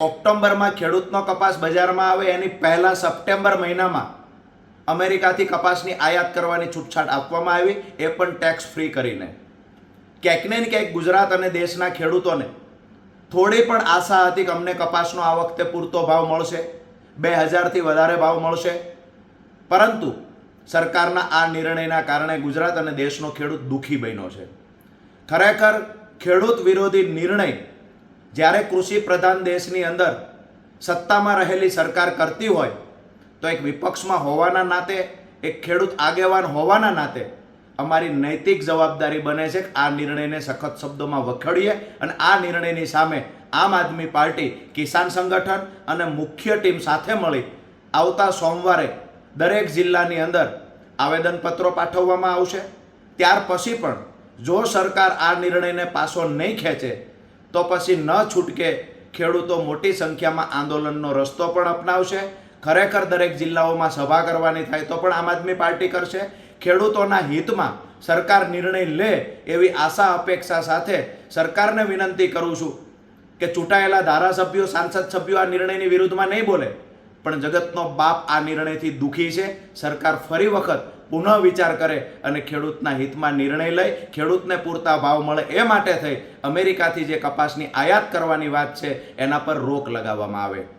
ઓક્ટોબરમાં ખેડૂતનો કપાસ બજારમાં આવે, એની પહેલા સપ્ટેમ્બર મહિનામાં અમેરિકાથી કપાસની આયાત કરવાની છૂટછાટ આપવામાં આવી, એ પણ ટેક્સ ફ્રી કરીને. ક્યાંક ને ક્યાંક ગુજરાત અને દેશના ખેડૂતોને થોડી પણ આશા હતી કે અમને કપાસનો આ વખતે પૂરતો ભાવ મળશે, બે હજારથી વધારે ભાવ મળશે. પરંતુ સરકારના આ નિર્ણયના કારણે ગુજરાત અને દેશનો ખેડૂત દુઃખી બન્યો છે. ખરેખર ખેડૂત વિરોધી નિર્ણય જ્યારે કૃષિ પ્રધાન દેશની અંદર સત્તામાં રહેલી સરકાર કરતી હોય, તો એક વિપક્ષમાં હોવાના નાતે, એક ખેડૂત આગેવાન હોવાના નાતે અમારી નૈતિક જવાબદારી બને છે કે આ નિર્ણયને સખત શબ્દોમાં વખોડીએ અને આ નિર્ણયની સામે આમ આદમી પાર્ટી, કિસાન સંગઠન અને મુખ્ય ટીમ સાથે મળી આવતા સોમવારે દરેક જિલ્લાની અંદર આવેદનપત્રો પાઠવવામાં આવશે. ત્યાર પછી પણ જો સરકાર આ નિર્ણયને પાછો નહીં ખેંચે તો પછી ન છૂટકે ખેડૂતો મોટી સંખ્યામાં આંદોલનનો રસ્તો પણ અપનાવશે. ખરેખર દરેક જિલ્લાઓમાં સભા કરવાની થાય તો પણ આમ આદમી પાર્ટી કરશે. ખેડૂતોના હિતમાં સરકાર નિર્ણય લે એવી આશા અપેક્ષા સાથે સરકારને વિનંતી કરું છું કે ચૂંટાયેલા ધારાસભ્યો, સાંસદ સભ્યો આ નિર્ણયની વિરુદ્ધમાં નહીં બોલે. પણ જગતનો બાપ આ નિર્ણયથી દુઃખી છે. સરકાર ફરી વખત પુનઃ વિચાર કરે અને ખેડૂતના હિતમાં નિર્ણય લઈ, ખેડૂતને પૂરતા ભાવ મળે એ માટે થઈ અમેરિકાથી જે કપાસની આયાત કરવાની વાત છે, એના પર રોક લગાવવામાં આવે.